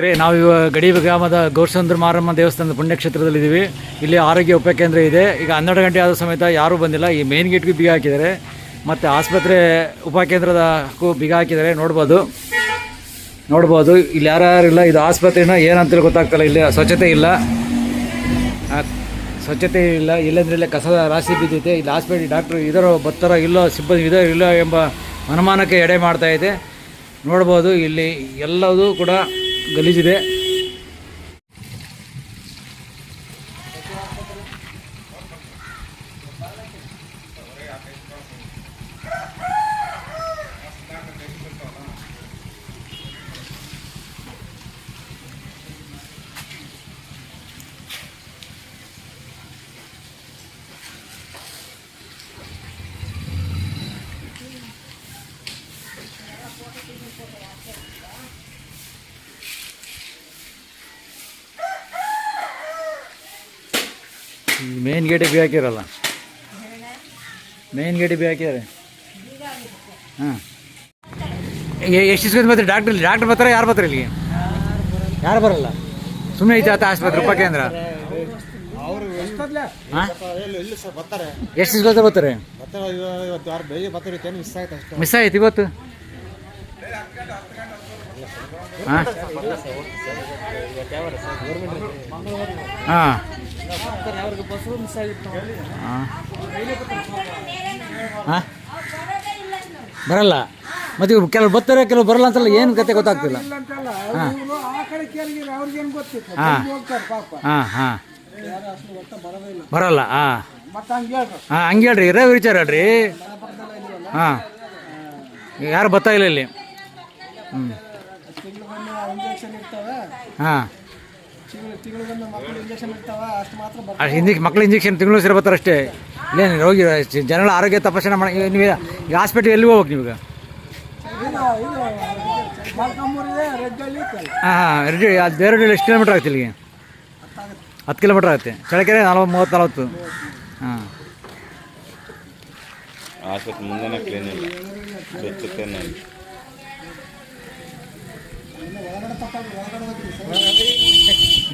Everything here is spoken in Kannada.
ರೀ ನಾವು ಇವಾಗ ಗಡಿ ಗ್ರಾಮದ ಗೌರಸಂದ್ರ ಮಾರಮ್ಮ ದೇವಸ್ಥಾನದ ಪುಣ್ಯಕ್ಷೇತ್ರದಲ್ಲಿ ಇದ್ದೀವಿ ಇಲ್ಲಿ ಆರೋಗ್ಯ ಉಪಕೇಂದ್ರ ಇದೆ. ಈಗ ಹನ್ನೆರಡು ಗಂಟೆ ಆದ ಸಮೇತ ಯಾರೂ ಬಂದಿಲ್ಲ. ಈ ಮೇನ್ ಗೇಟ್ಗೂ ಬೀಗ ಹಾಕಿದ್ದಾರೆ. ಮತ್ತು ಆಸ್ಪತ್ರೆ ಉಪಕೇಂದ್ರದಕ್ಕೂ ಬೀಗ ಹಾಕಿದ್ದಾರೆ. ನೋಡ್ಬೋದು. ನೋಡ್ಬೋದು. ಇಲ್ಲಿ ಯಾರ್ಯಾರು ಇಲ್ಲ ಇದು ಆಸ್ಪತ್ರೆನ ಏನಂತೇಳಿ ಗೊತ್ತಾಗ್ತಲ್ಲ. ಇಲ್ಲಿ ಸ್ವಚ್ಛತೆ ಇಲ್ಲ. ಸ್ವಚ್ಛತೆ ಇಲ್ಲ. ಇಲ್ಲಂದ್ರೆ ಇಲ್ಲೇ ಕಸದ ರಾಶಿ ಬಿದ್ದೈತೆ ಇಲ್ಲಿ ಆಸ್ಪತ್ರೆ ಡಾಕ್ಟ್ರು ಇದರೋ ಬರ್ತಾರೋ ಇಲ್ಲೋ ಸಿಬ್ಬಂದಿ ಇದೋ ಇಲ್ಲೋ ಎಂಬ ಅನುಮಾನಕ್ಕೆ ಎಡೆ ಮಾಡ್ತಾ ಇದೆ. ನೋಡ್ಬೋದು. ಇಲ್ಲಿ ಎಲ್ಲದೂ ಕೂಡ ಗಲೀಜಿದೆ. ಮೇನ್ ಗೇಟಿಗೆ ಬಿ ಹಾಕಿರಲ್ಲ ಮೇನ್ ಗೇಟಿಗೆ ಬಿ ಹಾಕಿದ್ದಾರೆ ಹಾಂ. ಎಷ್ಟು ಇಸ್ಕೊಂಡು ಬರ್ತಾರೆ? ಡಾಕ್ಟ್ರ್ ಡಾಕ್ಟ್ರ್ ಬರ್ತಾರೆ ಯಾರು ಬರ್ತಾರೆ ಇಲ್ಲಿಗೆ? ಯಾರು ಬರಲ್ಲ? ಸುಮ್ಮನೆ ಐತೆ ಆತ ಆಸ್ಪತ್ರೆ ಸರ್ ಬರ್ತಾರೆ? ಎಷ್ಟು ಇಸ್ಕೊಳ್ತಾರೆ ಬರ್ತಾರೆ ಮಿಸ್ ಆಯ್ತು ಇವತ್ತು? ಹಾಂ? ಹಾಂ. ಹಾಂ? ಬರಲ್ಲ. ಮತ್ತೆ ಇವ್ರು ಕೆಲವ್ರು ಬರ್ತಾರೆ ಕೆಲವು ಬರಲ್ಲ ಅಂತಲ್ಲ ಏನು ಕತೆ ಗೊತ್ತಾಗ್ತಿಲ್ಲ. ಹಾಂ. ಹಾಂ. ಹಾಂ ಬರಲ್ಲ, ಹಾಂ. ಹಾಂ, ಹಂಗೆ ಹೇಳ್ರಿ ರವಿ ವಿಚಾರ ಹೇಳ್ರಿ. ಹಾಂ. ಯಾರು ಬರ್ತಾ ಇಲ್ಲ ಇಲ್ಲಿ. ಹ್ಞೂ ತಿಂಗಳಿಗೊಮ್ಮೆ ಇಂಜೆಕ್ಷನ್ ಇರ್ತವೆ. ಹಾಂ. ತಿಂಗಳು ತಿಂಗಳಿಗೊಮ್ಮೆ ಮಕ್ಕಳು ಇಂಜೆಕ್ಷನ್ ಇರ್ತಾವ ಅಷ್ಟು ಮಾತ್ರ ತಿಂಗಳು ಸೇರಿ ಬರ್ತಾರೆ ಅಷ್ಟೇ. ಇಲ್ಲೇನು ರೋಗಿ ಜನಗಳ ಆರೋಗ್ಯ ತಪಾಸಣೆ ಮಾಡಿ ನೀವು ಈಗ ಹಾಸ್ಪಿಟ್ಲ್ ಎಲ್ಲಿ ಹೋಗ್ಬೇಕು ನೀವೀಗ? ಹಾಂ ಹಾಂ ರೆಡಿ ಅದು ಬೇರೆ ಎಷ್ಟು ಕಿಲೋಮೀಟ್ರ್ ಆಗುತ್ತೆ ಇಲ್ಲಿಗೆ? ಹತ್ತು ಕಿಲೋಮೀಟ್ರ್ ಆಗುತ್ತೆ. ಚಳಕೆರೆ ನಲವತ್ತು ಮೂವತ್ತು ನಲ್ವತ್ತು ಹಾಂ. ಆಸ್ಪತ್ರೆ ಮುಂದೆ ಕ್ಲೀನ್ ಇಲ್ಲ ಸ್ವಚ್ಛತೆನೇ ಇಲ್ಲ ಒಳಗಡೆ ತಪ್ಪಾಗಿ ಒಳಗಡೆ ಹೋಗ್ತೀವಿ ಸರ್